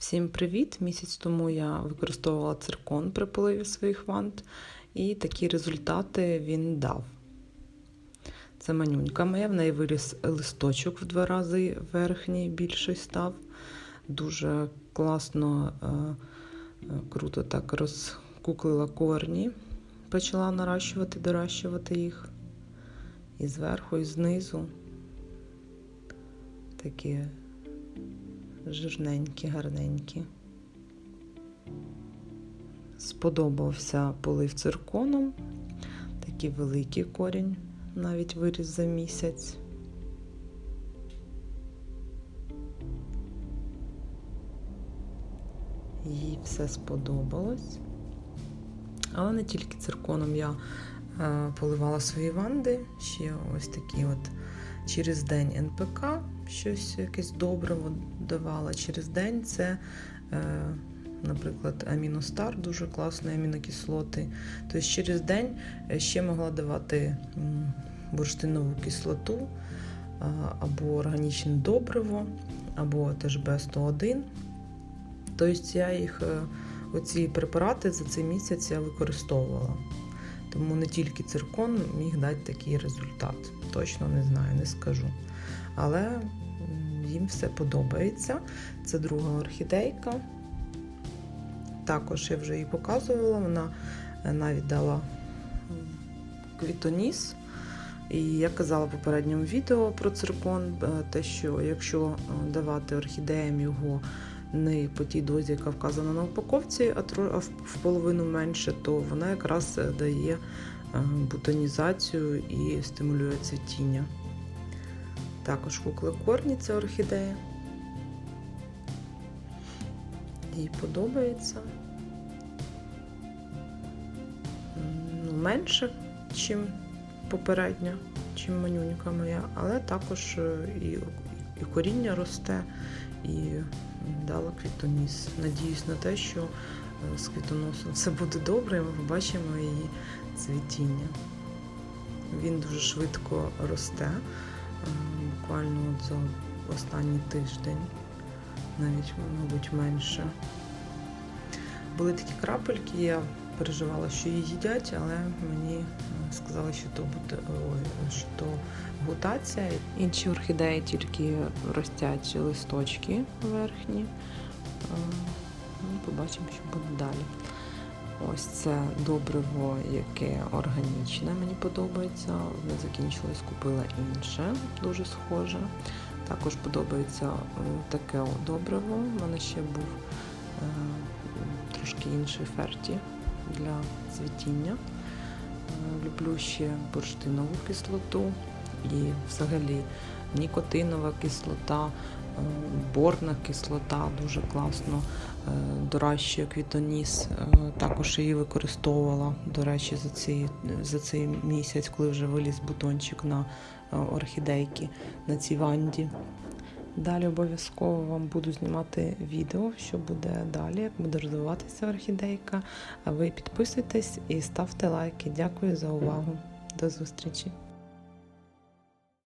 Всім привіт! Місяць тому я використовувала циркон при поливі своїх вант, і такі результати він дав. Це манюнька моя, в неї виріс листочок в два рази верхній більший став. Дуже класно, е, е, круто так розкуклила корні, почала наращувати, доращувати їх. І зверху, і знизу. Такі жирненькі, гарненькі. Сподобався полив цирконом. Такий великий корінь, навіть виріс за місяць. Їй все сподобалось. Але не тільки цирконом я е, поливала свої ванди, ще ось такі от через день НПК, щось якесь добриво давала. Через день це, е, наприклад, аміностар, дуже класні амінокислоти. Тобто через день ще могла давати бурштинову кислоту, або органічне добриво, або теж Б101. Тобто я їх, е, оці препарати за цей місяць я використовувала. Тому не тільки циркон міг дати такий результат. Точно не знаю, не скажу. Але їм все подобається. Це друга орхідейка. Також я вже її показувала, вона е, навіть дала квітоніс. І я казала в попередньому відео про циркон, е, те, що якщо е, давати орхідеям його не по тій дозі, яка вказана на упаковці, а в половину менше, то вона якраз дає бутонізацію і стимулює цвітіння. Також кукли корні це орхідея. Їй подобається. Ну, Менше, ніж попередня, чим манюнька моя, але також і, і коріння росте, і дала квітоніс. Надіюсь на те, що з квітоносом все буде добре, і ми побачимо її цвітіння. Він дуже швидко росте, буквально от за останній тиждень, навіть, мабуть, менше. Були такі крапельки, я переживала, що її їдять, але мені сказали, що то буде що то гутація. Інші орхідеї тільки ростять листочки верхні. Побачимо, що буде далі. Ось це добриво, яке органічне, мені подобається. Не закінчилось, купила інше, дуже схоже. Також подобається таке добриво. У мене ще був е, трошки інший ферті для цвітіння. Е, люблю ще бурштинову кислоту і взагалі нікотинова кислота, борна кислота дуже класно доращує квітоніс. Також її використовувала, до речі, за цей, за цей місяць, коли вже виліз бутончик на орхідейки на цій ванді. Далі обов'язково вам буду знімати відео, що буде далі, як буде розвиватися орхідейка. Ви підписуйтесь і ставте лайки. Дякую за увагу. До зустрічі!